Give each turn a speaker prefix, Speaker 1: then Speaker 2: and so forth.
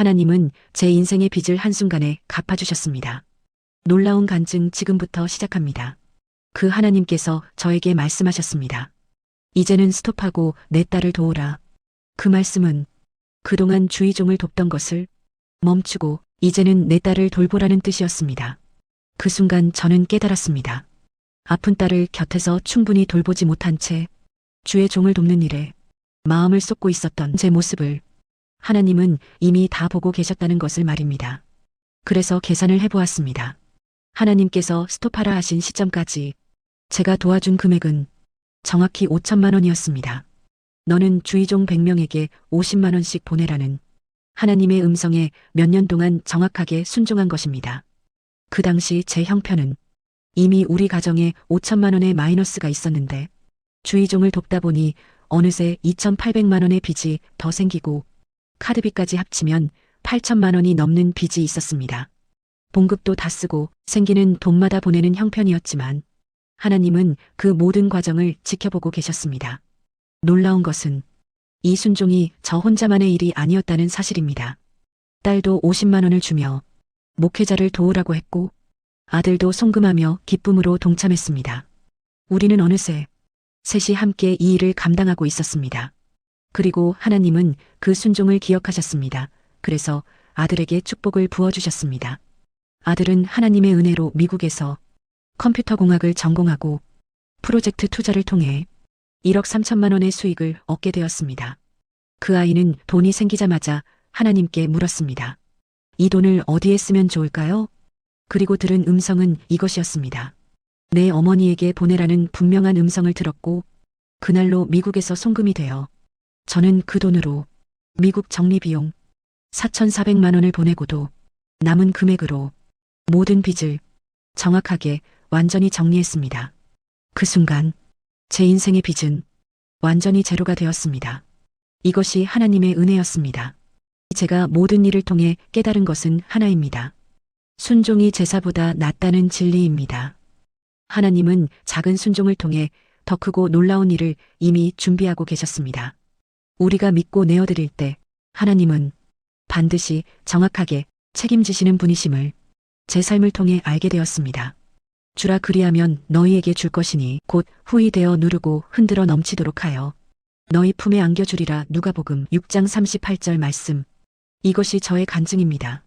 Speaker 1: 하나님은 제 인생의 빚을 한순간에 갚아주셨습니다. 놀라운 간증 지금부터 시작합니다. 그 하나님께서 저에게 말씀하셨습니다. 이제는 스톱하고 내 딸을 도우라. 그 말씀은 그동안 주의종을 돕던 것을 멈추고 이제는 내 딸을 돌보라는 뜻이었습니다. 그 순간 저는 깨달았습니다. 아픈 딸을 곁에서 충분히 돌보지 못한 채 주의 종을 돕는 일에 마음을 쏟고 있었던 제 모습을 하나님은 이미 다 보고 계셨다는 것을 말입니다. 그래서 계산을 해보았습니다. 하나님께서 스톱하라 하신 시점까지 제가 도와준 금액은 정확히 5천만 원이었습니다. 너는 주의종 100명에게 50만 원씩 보내라는 하나님의 음성에 몇 년 동안 정확하게 순종한 것입니다. 그 당시 제 형편은 이미 우리 가정에 5천만 원의 마이너스가 있었는데 주의종을 돕다 보니 어느새 2,800만 원의 빚이 더 생기고 카드비까지 합치면 8천만 원이 넘는 빚이 있었습니다. 봉급도 다 쓰고 생기는 돈마다 보내는 형편이었지만 하나님은 그 모든 과정을 지켜보고 계셨습니다. 놀라운 것은 이 순종이 저 혼자만의 일이 아니었다는 사실입니다. 딸도 50만 원을 주며 목회자를 도우라고 했고 아들도 송금하며 기쁨으로 동참했습니다. 우리는 어느새 셋이 함께 이 일을 감당하고 있었습니다. 그리고 하나님은 그 순종을 기억하셨습니다. 그래서 아들에게 축복을 부어주셨습니다. 아들은 하나님의 은혜로 미국에서 컴퓨터 공학을 전공하고 프로젝트 투자를 통해 1억 3천만 원의 수익을 얻게 되었습니다. 그 아이는 돈이 생기자마자 하나님께 물었습니다. 이 돈을 어디에 쓰면 좋을까요? 그리고 들은 음성은 이것이었습니다. 내 어머니에게 보내라는 분명한 음성을 들었고 그날로 미국에서 송금이 되어 저는 그 돈으로 미국 정리비용 4,400만 원을 보내고도 남은 금액으로 모든 빚을 정확하게 완전히 정리했습니다. 그 순간 제 인생의 빚은 완전히 제로가 되었습니다. 이것이 하나님의 은혜였습니다. 제가 모든 일을 통해 깨달은 것은 하나입니다. 순종이 제사보다 낫다는 진리입니다. 하나님은 작은 순종을 통해 더 크고 놀라운 일을 이미 준비하고 계셨습니다. 우리가 믿고 내어드릴 때 하나님은 반드시 정확하게 책임지시는 분이심을 제 삶을 통해 알게 되었습니다. 주라 그리하면 너희에게 줄 것이니 곧 후이 되어 누르고 흔들어 넘치도록 하여 너희 품에 안겨주리라 누가복음 6장 38절 말씀. 이것이 저의 간증입니다.